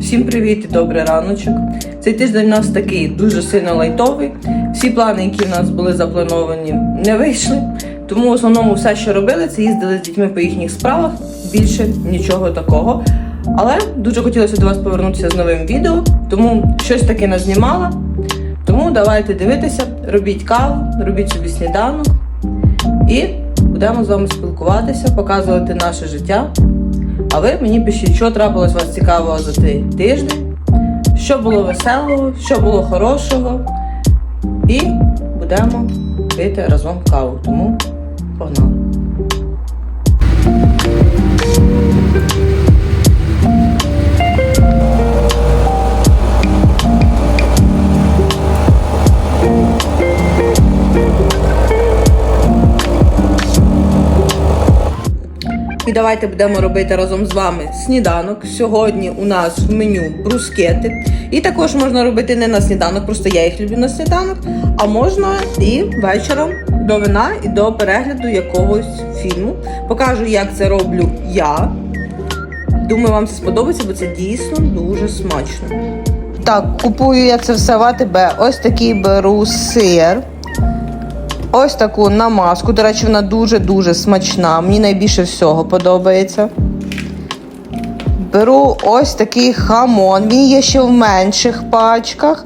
Всім привіт і добрий раночок. Цей тиждень у нас такий дуже сильно лайтовий. Всі плани, які в нас були заплановані, не вийшли. Тому в основному все, що робили, це їздили з дітьми по їхніх справах. Більше нічого такого. Але дуже хотілося до вас повернутися з новим відео, тому щось таке назнімала. Тому давайте дивитися, робіть каву, робіть собі сніданок і будемо з вами спілкуватися, показувати наше життя. А ви мені пишіть, що трапилось вас цікавого за цей тиждень, що було веселого, що було хорошого. І будемо пити разом каву. Тому погнали. Давайте будемо робити разом з вами сніданок. Сьогодні у нас в меню брускети. І також можна робити не на сніданок, просто я їх люблю на сніданок. А можна і вечором до вина і до перегляду якогось фільму. Покажу, як це роблю я. Думаю, вам це сподобається, бо це дійсно дуже смачно. Так, купую я це все в АТБ. Ось такий беру сир. Ось таку намазку. До речі, вона дуже-дуже смачна. Мені найбільше всього подобається. Беру ось такий хамон. Він є ще в менших пачках.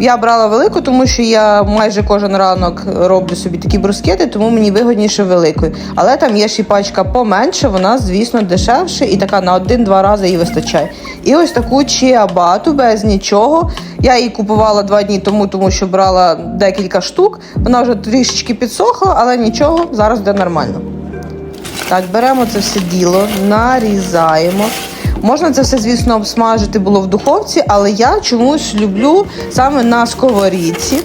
Я брала велику, тому що я майже кожен ранок роблю собі такі брускети, тому мені вигодніше великою. Але там є ще пачка поменше, вона, звісно, дешевше і така на один-два рази її вистачає. І ось таку чиабату без нічого. Я її купувала два дні тому, тому що брала декілька штук. Вона вже трішечки підсохла, але нічого, зараз буде нормально. Так, беремо це все діло, нарізаємо. Можна це все, звісно, обсмажити було в духовці, але я чомусь люблю саме на сковорідці.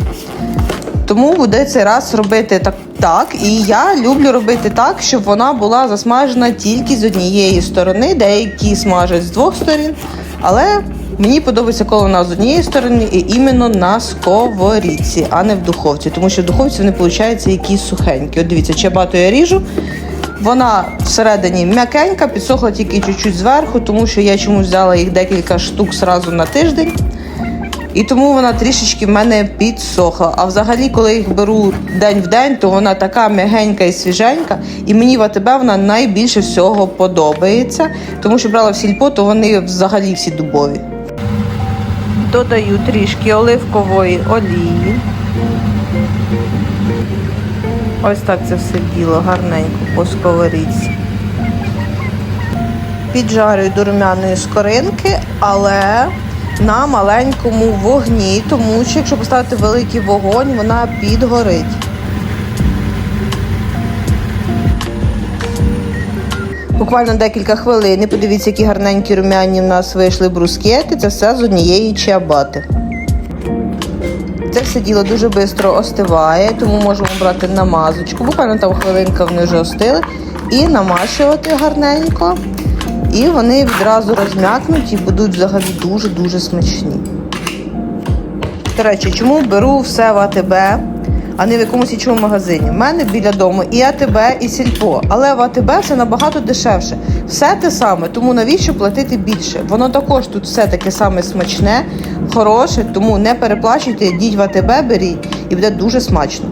Тому буде цей раз робити так, так. І я люблю робити так, щоб вона була засмажена тільки з однієї сторони, деякі смажать з двох сторін. Але мені подобається, коли вона з однієї сторони і іменно на сковорідці, а не в духовці. Тому що в духовці вони виходять якісь сухенькі. От дивіться, чебату я ріжу. Вона всередині м'якенька, підсохла тільки чуть-чуть зверху, тому що я чомусь взяла їх декілька штук зразу на тиждень. І тому вона трішечки в мене підсохла. А взагалі, коли їх беру день в день, то вона така м'ягенька і свіженька. І мені в АТБ вона найбільше всього подобається, тому що брала в сільпо, то вони взагалі всі дубові. Додаю трішки оливкової олії. Ось так це все діло гарненько по сковорідці. Піджарюю до румяної скоринки, але на маленькому вогні, тому що якщо поставити великий вогонь, вона підгорить. Буквально декілька хвилин. і Подивіться, які гарненькі румяні в нас вийшли брускети. Це все з однієї чиабати. Це все діло дуже швидко остиває, тому можемо брати намазочку. Буквально там хвилинка вони вже остили. І намащувати гарненько. І вони відразу розм'якнуть і будуть взагалі дуже-дуже смачні. До речі, чому беру все в АТБ, а не в якомусь іншому магазині? У мене біля дому і АТБ, і Сільпо. Але в АТБ все набагато дешевше. Все те саме, тому навіщо платити більше? Воно також тут все таке саме смачне, хороше, тому не переплачуйте, йдіть в АТБ, беріть і буде дуже смачно.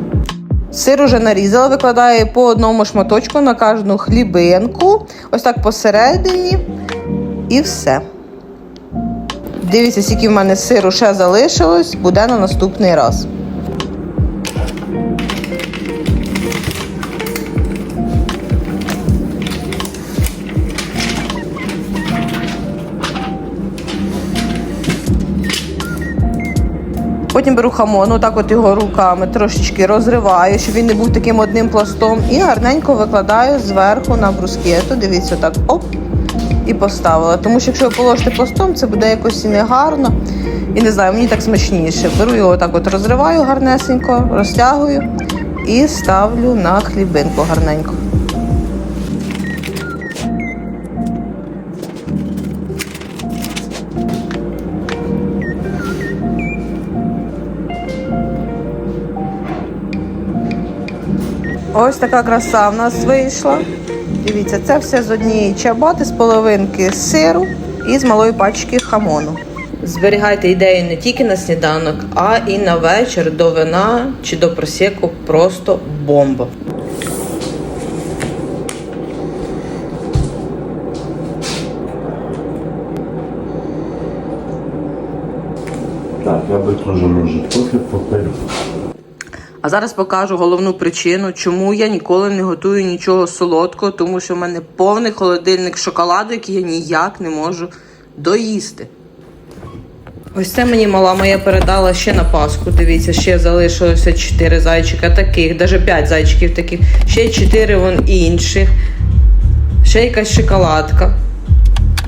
Сир уже нарізала, викладаю по одному шматочку на кожну хлібинку. Ось так посередині. І все. Дивіться, скільки в мене сиру ще залишилось, буде на наступний раз. Потім беру хамон, отак от його руками трошечки розриваю, щоб він не був таким одним пластом. І гарненько викладаю зверху на брускету. Дивіться, так оп, і поставила. Тому що якщо ви положите пластом, це буде якось і негарно. І не знаю, мені так смачніше. Беру його так от розриваю гарнесенько, розтягую і ставлю на хлібинку гарненько. Ось така краса в нас вийшла. Дивіться, це все з однієї чабати, з половинки сиру і з малої пачки хамону. Зберігайте ідею не тільки на сніданок, а і на вечір до вина чи до просеку просто бомба. Так, я би теж може трохи попив. А зараз покажу головну причину, чому я ніколи не готую нічого солодкого, тому що в мене повний холодильник шоколаду, який я ніяк не можу доїсти. Ось це мені мала моя передала ще на Пасху. Дивіться, ще залишилося 4 зайчика таких, навіть 5 зайчиків таких, ще 4 вон інших, ще якась шоколадка,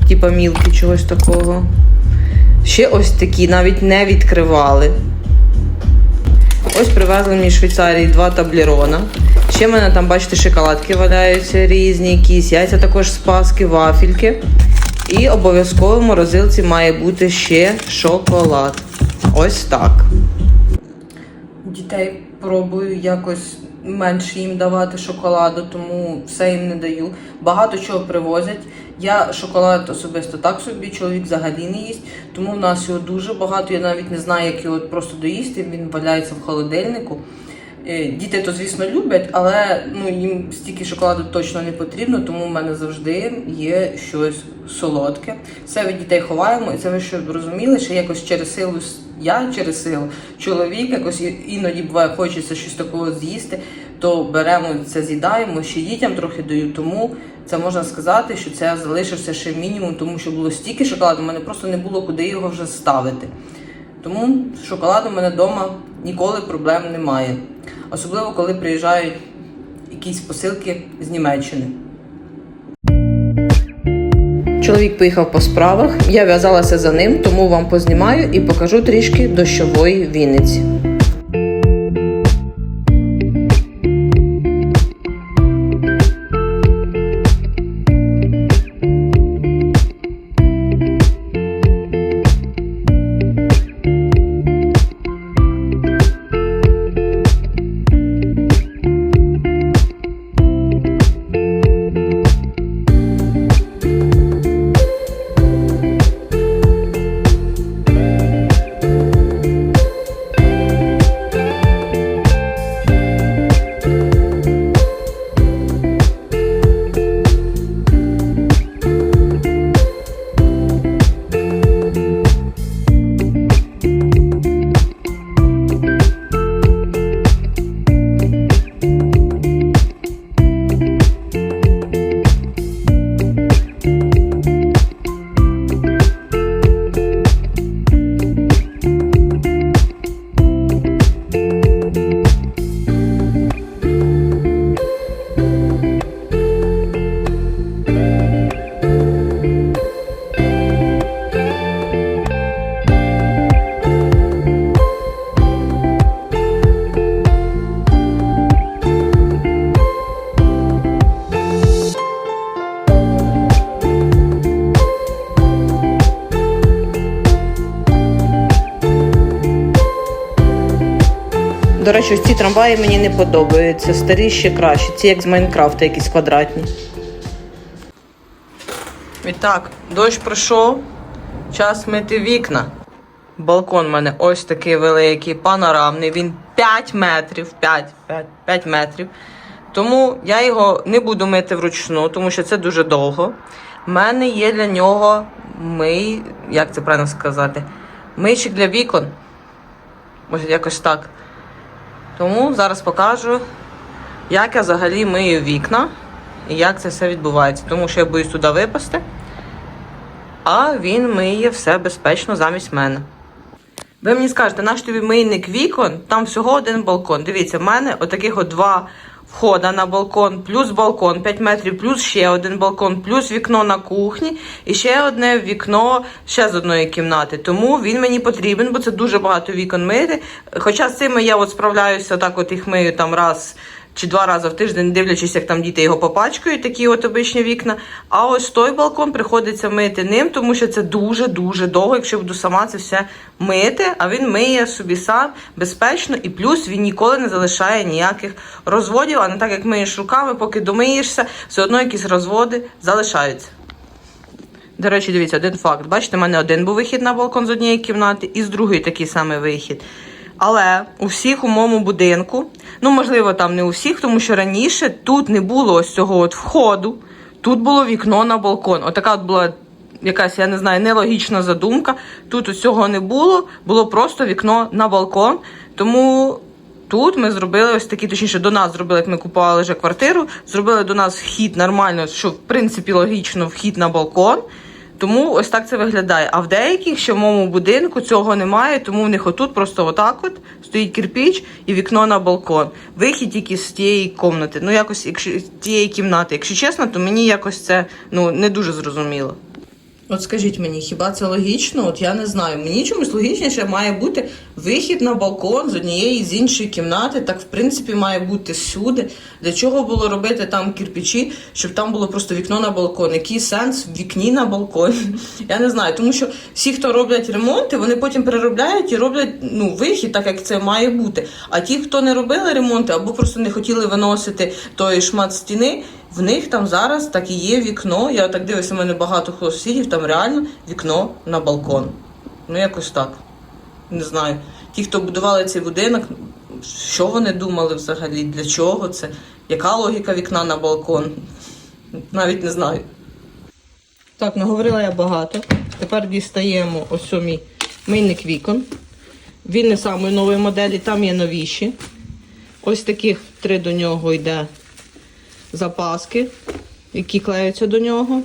типа мілки чогось такого. Ще ось такі, навіть не відкривали. Ось привезли мені з Швейцарії два таблерона. Ще в мене там, бачите, шоколадки валяються різні, якісь яйця також з паски, вафельки. І обов'язково в морозилці має бути ще шоколад. Ось так. Дітей пробую якось менше їм давати шоколаду, тому все їм не даю. Багато чого привозять. Я шоколад особисто так собі, чоловік взагалі не їсть, тому в нас його дуже багато. Я навіть не знаю, як його просто доїсти. Він валяється в холодильнику. Е, Діти то, звісно, люблять, але ну, їм стільки шоколаду точно не потрібно, тому в мене завжди є щось солодке. Все від дітей ховаємо, і це ви щоб розуміли, що якось через силу я через силу, чоловік якось іноді буває, хочеться щось такого з'їсти, то беремо це, з'їдаємо, ще дітям трохи даю. Тому це можна сказати, що це залишився ще мінімум, тому що було стільки шоколаду, у мене просто не було куди його вже ставити. Тому з шоколадом у мене вдома ніколи проблем немає. Особливо, коли приїжджають якісь посилки з Німеччини. Чоловік поїхав по справах, я в'язалася за ним, тому вам познімаю і покажу трішки дощової Вінниці. До речі, ось ці трамваї мені не подобаються. Старі ще краще. Ці як з Майнкрафта, якісь квадратні. І так, дощ пройшов. Час мити вікна. Балкон у мене ось такий великий, панорамний. Він 5 метрів. 5, 5, 5 метрів. Тому я його не буду мити вручну, тому що це дуже довго. У мене є для нього мий, як це правильно сказати, мийчик для вікон. Ось якось так. Тому зараз покажу, як я взагалі мию вікна і як це все відбувається. Тому що я боюсь туди випасти, а він миє все безпечно замість мене. Ви мені скажете, наш тобі мийник вікон, там всього один балкон. Дивіться, в мене отаких от два входа на балкон, плюс балкон 5 метрів, плюс ще один балкон, плюс вікно на кухні і ще одне вікно ще з одної кімнати. Тому він мені потрібен, бо це дуже багато вікон мити. Хоча з цими я от справляюся, так от їх мию там раз. Чи два рази в тиждень, дивлячись, як там діти його попачкають, такі от обичні вікна. А ось той балкон приходиться мити ним, тому що це дуже-дуже довго, якщо буду сама це все мити, а він миє собі сам безпечно, і плюс він ніколи не залишає ніяких розводів, а не так як миєш руками, поки домиєшся, все одно якісь розводи залишаються. До речі, дивіться, один факт. Бачите, в мене один був вихід на балкон з однієї кімнати і з другої такий самий вихід. Але у всіх у моєму будинку, ну можливо, там не у всіх, тому що раніше тут не було ось цього от входу, тут було вікно на балкон. Отака от була якась, я не знаю, нелогічна задумка. Тут усього не було, було просто вікно на балкон. Тому тут ми зробили ось такий, точніше, до нас зробили, як ми купували вже квартиру, зробили до нас вхід нормально, що в принципі логічно вхід на балкон. Тому ось так це виглядає. А в деяких ще в моєму будинку цього немає, тому в них отут просто отак от стоїть кирпіч і вікно на балкон. Вихід тільки з тієї кімнати. Ну, якось, якщо тієї кімнати. Якщо чесно, то мені якось це ну, не дуже зрозуміло. От скажіть мені, хіба це логічно? От я не знаю. Мені чомусь логічніше має бути вихід на балкон з однієї з іншої кімнати. Так, в принципі, має бути всюди. Для чого було робити там кирпичі, щоб там було просто вікно на балкон? Який сенс в вікні на балконі? Я не знаю. Тому що всі, хто роблять ремонти, вони потім переробляють і роблять ну, вихід, так як це має бути. А ті, хто не робили ремонти або просто не хотіли виносити той шмат стіни. В них там зараз так і є вікно. Я так дивлюся, у мене багато сусідів, там реально вікно на балкон. Ну, якось так. Не знаю. Ті, хто будували цей будинок, що вони думали взагалі, для чого це? Яка логіка вікна на балкон? Навіть не знаю. Так, наговорила я багато. Тепер дістаємо ось мій мийник вікон. Він не самої нової моделі, там є новіші. Ось таких три до нього йде запаски, які клеються до нього.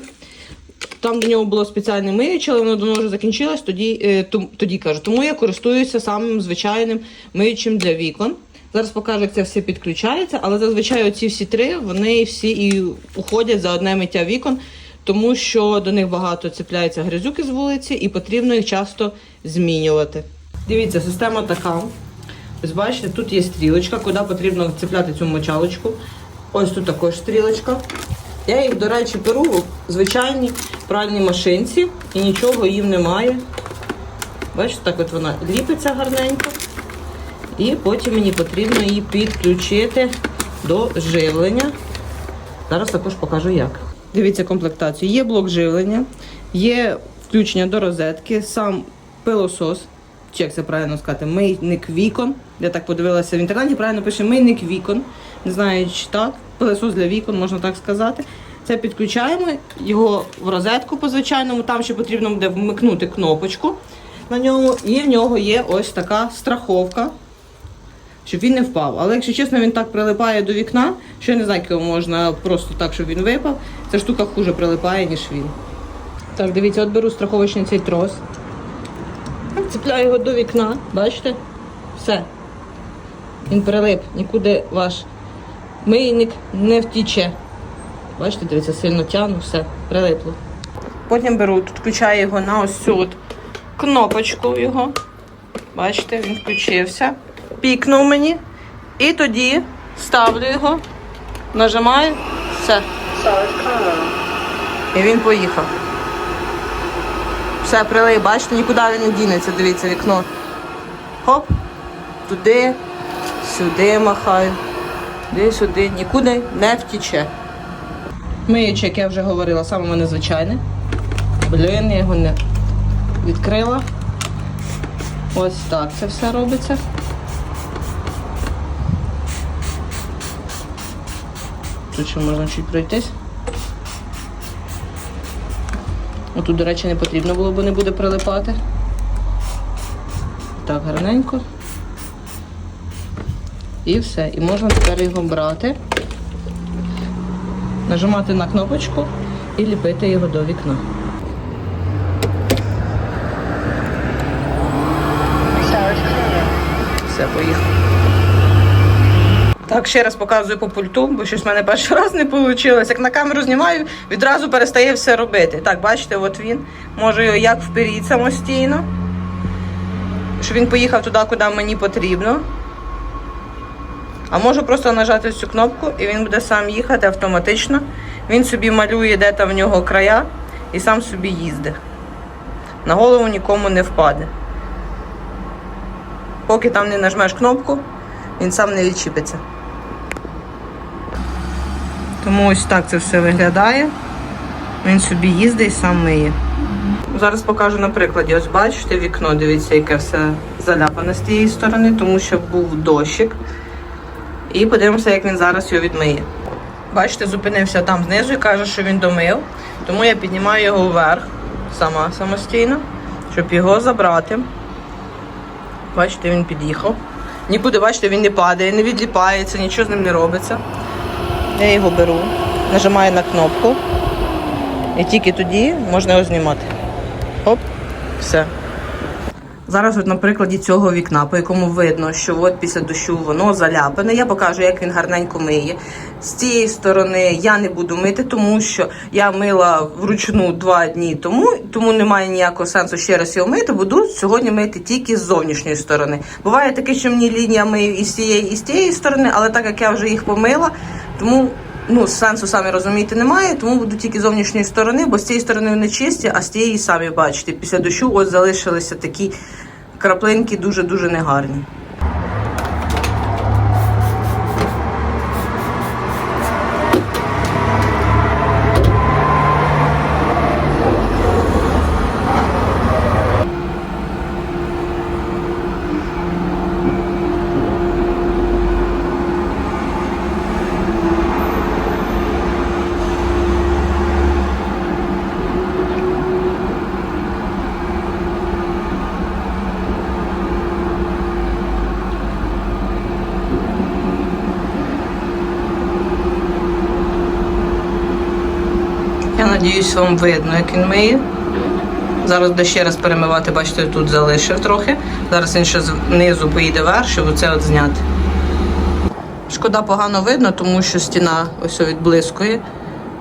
Там до нього було спеціальне миюче, але воно давно вже закінчилось, тоді, е, тоді кажу. Тому я користуюся самим звичайним миючим для вікон. Зараз покажу, як це все підключається, але зазвичай оці всі три вони всі і уходять за одне миття вікон, тому що до них багато цепляється грязюки з вулиці і потрібно їх часто змінювати. Дивіться, система така. Ось бачите, тут є стрілочка, куди потрібно цепляти цю мочалочку. Ось тут також стрілочка. Я їх, до речі, беру в звичайній пральній машинці і нічого їм немає. Бачите, так от вона ліпиться гарненько. І потім мені потрібно її підключити до живлення. Зараз також покажу як. Дивіться комплектацію. Є блок живлення, є включення до розетки, сам пилосос, чи як це правильно сказати, мийник вікон. Я так подивилася в інтернеті, правильно пише мийник вікон. Не знаю, чи так. Пилосос для вікон, можна так сказати. Це підключаємо його в розетку по звичайному, там ще потрібно буде вмикнути кнопочку на ньому. І в нього є ось така страховка щоб він не впав. Але якщо чесно, він так прилипає до вікна, що я не знаю, як його можна просто так, щоб він випав. Ця штука хуже прилипає, ніж він. Так, дивіться, от беру страховочний цей трос. Цепляю його до вікна, бачите? Все. Він прилип, нікуди ваш мийник не втіче. Бачите, дивіться, сильно тягну, все, прилипло. Потім беру, тут включаю його на ось цю от кнопочку його. Бачите, він включився. Пікнув мені. І тоді ставлю його, нажимаю, все. І він поїхав. Все, прилив, бачите, нікуди він не дінеться, дивіться, вікно. Хоп, туди, сюди махаю, туди, сюди, нікуди не втіче. Миюче, як я вже говорила, саме в мене звичайне. Блін, я його не відкрила. Ось так це все робиться. Тут ще можна чуть пройтись. Отут, до речі, не потрібно було, бо не буде прилипати. Так, гарненько. І все. І можна тепер його брати, нажимати на кнопочку і ліпити його до вікна. Все, поїхав. Так, ще раз показую по пульту, бо щось в мене перший раз не вийшло. Як на камеру знімаю, відразу перестає все робити. Так, бачите, от він. Можу його як вперед самостійно. Щоб він поїхав туди, куди мені потрібно. А можу просто нажати цю кнопку і він буде сам їхати автоматично. Він собі малює, де там в нього края, і сам собі їздить. На голову нікому не впаде. Поки там не нажмеш кнопку, він сам не відчіпиться. Тому ось так це все виглядає. Він собі їздить і сам миє. Зараз покажу на прикладі. Ось бачите вікно, дивіться, яке все заляпане з тієї сторони, тому що був дощик. І подивимося, як він зараз його відмиє. Бачите, зупинився там знизу і каже, що він домив. Тому я піднімаю його вверх сама самостійно, щоб його забрати. Бачите, він під'їхав. Нікуди, бачите, він не падає, не відліпається, нічого з ним не робиться. Я його беру, нажимаю на кнопку. І тільки тоді можна його знімати. Оп, все. Зараз от на прикладі цього вікна, по якому видно, що от після дощу воно заляпане. Я покажу, як він гарненько миє. З цієї сторони я не буду мити, тому що я мила вручну два дні тому, тому немає ніякого сенсу ще раз його мити. Буду сьогодні мити тільки з зовнішньої сторони. Буває таке, що мені лінія мию і з цієї, і з тієї сторони, але так як я вже їх помила, тому ну, сенсу самі розумієте немає, тому буду тільки зовнішньої сторони, бо з цієї сторони вони чисті, а з тієї самі бачите. Після дощу ось залишилися такі краплинки дуже-дуже негарні. Я надіюсь, вам видно, як він миє. Зараз буде ще раз перемивати, бачите, тут залишив трохи. Зараз він ще знизу поїде вверх, щоб оце от зняти. Шкода погано видно, тому що стіна ось відблискує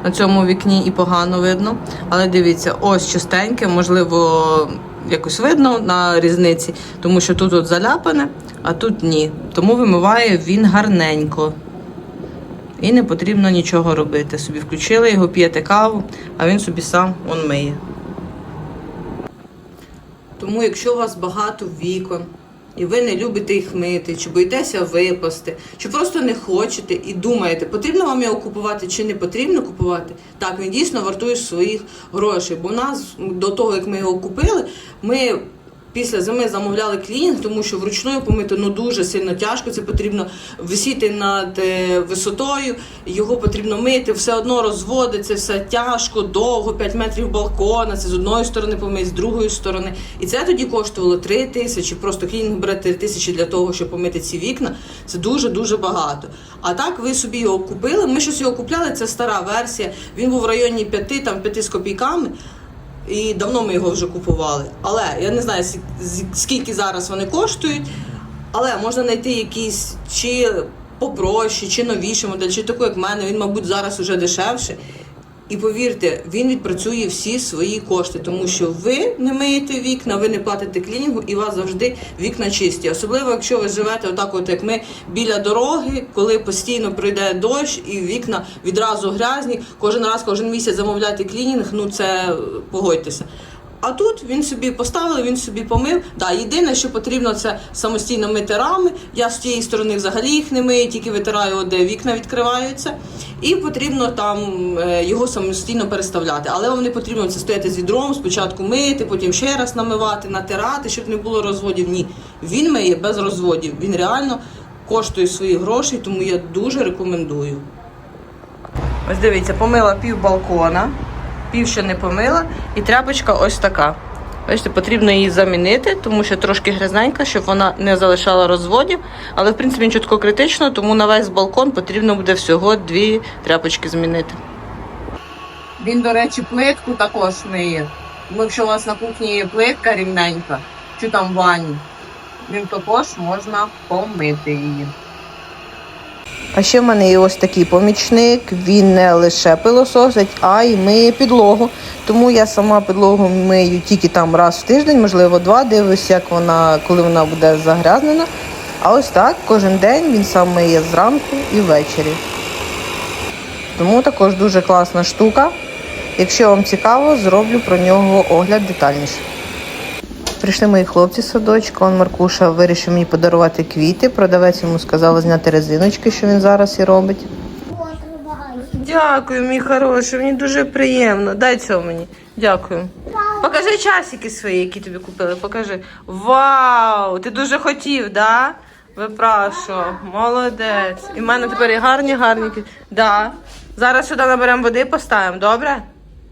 на цьому вікні і погано видно. Але дивіться, ось чистеньке, можливо, якось видно на різниці, тому що тут от заляпане, а тут ні. Тому вимиває він гарненько. І не потрібно нічого робити. Собі включили його, п'єте каву, а він собі сам он миє. Тому, якщо у вас багато вікон, і ви не любите їх мити, чи боїтеся випасти, чи просто не хочете і думаєте, потрібно вам його купувати чи не потрібно купувати, так він дійсно вартує своїх грошей. Бо в нас до того, як ми його купили, ми. Після зими замовляли клінінг, тому що вручну помити ну дуже сильно тяжко. Це потрібно висіти над е, висотою, його потрібно мити, все одно розводиться, все тяжко, довго, 5 метрів балкона. Це з одної сторони помити, з другої сторони. І це тоді коштувало 3 тисячі. Просто клінінг бере 3 тисячі для того, щоб помити ці вікна. Це дуже дуже багато. А так ви собі його купили. Ми щось його купляли. Це стара версія. Він був в районі 5, там 5 з копійками. І давно ми його вже купували. Але я не знаю, скільки зараз вони коштують. Але можна знайти якісь чи попроще, чи новіші модель, чи таку, як в мене. Він, мабуть, зараз уже дешевше. І повірте, він відпрацює всі свої кошти, тому що ви не миєте вікна, ви не платите клінінгу, і у вас завжди вікна чисті. Особливо, якщо ви живете отак, от як ми біля дороги, коли постійно прийде дощ і вікна відразу грязні. Кожен раз, кожен місяць замовляти клінінг, ну це погодьтеся. А тут він собі поставив, він собі помив. Да, єдине, що потрібно, це самостійно мити рами. Я з тієї сторони взагалі їх не мию, тільки витираю, де вікна відкриваються. І потрібно там е, його самостійно переставляти. Але вам не потрібно це стояти з відром, спочатку мити, потім ще раз намивати, натирати, щоб не було розводів. Ні, він миє без розводів. Він реально коштує свої гроші, тому я дуже рекомендую. Ось дивіться, помила пів балкона, пів ще не помила, і тряпочка ось така. Бачите, потрібно її замінити, тому що трошки грязненька, щоб вона не залишала розводів. Але в принципі нічого такого критичного, тому на весь балкон потрібно буде всього дві тряпочки змінити. Він, до речі, плитку також миє. Тому якщо у вас на кухні є плитка рівненька, чи там в ванні, він також можна помити її. А ще в мене є ось такий помічник. Він не лише пилососить, а й миє підлогу. Тому я сама підлогу мию тільки там раз в тиждень, можливо, два. Дивлюсь, як вона, коли вона буде загрязнена. А ось так кожен день він сам миє зранку і ввечері. Тому також дуже класна штука. Якщо вам цікаво, зроблю про нього огляд детальніше. Прийшли мої хлопці з садочка. Он Маркуша вирішив мені подарувати квіти. Продавець йому сказала зняти резиночки, що він зараз і робить. Дякую, мій хороший, мені дуже приємно. Дай цього мені. Дякую. Покажи часики свої, які тобі купили. Покажи. Вау! Ти дуже хотів, да? Випрашував. Молодець. І в мене тепер і гарні, гарні. Да. Зараз сюди наберемо води і поставимо, добре?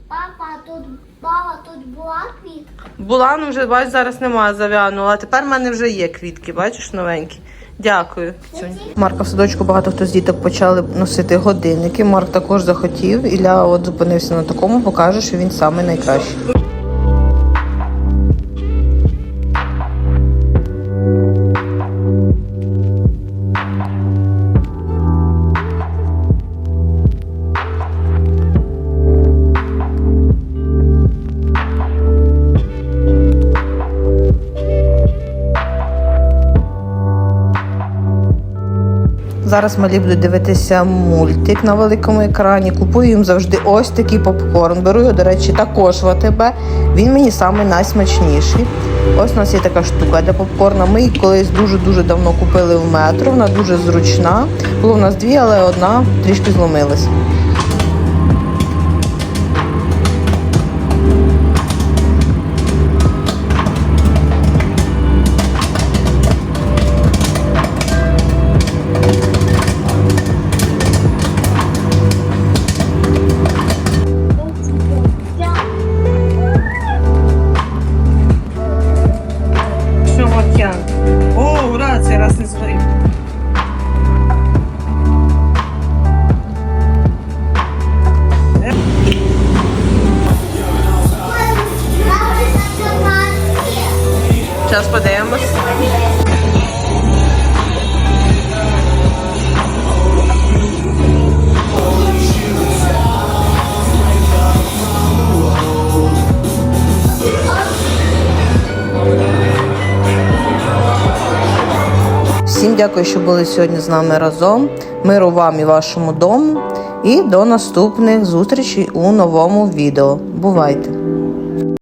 Папа, тут баба, тут була квітка. Була, ну вже бач, зараз немає зав'янула. А тепер в мене вже є квітки, бачиш, новенькі. Дякую. Марка в садочку багато хто з діток почали носити годинники. Марк також захотів. Ілля от зупинився на такому, покаже, що він самий найкращий. Зараз малі будуть дивитися мультик на великому екрані. Купую їм завжди ось такий попкорн. Беру його, до речі, також в АТБ. Він мені самий найсмачніший. Ось у нас є така штука для попкорна. Ми її колись дуже-дуже давно купили в метро. Вона дуже зручна. Було в нас дві, але одна трішки зломилась. О, ура, цей раз дякую, що були сьогодні з нами разом. Миру вам і вашому дому. І до наступних зустрічей у новому відео. Бувайте!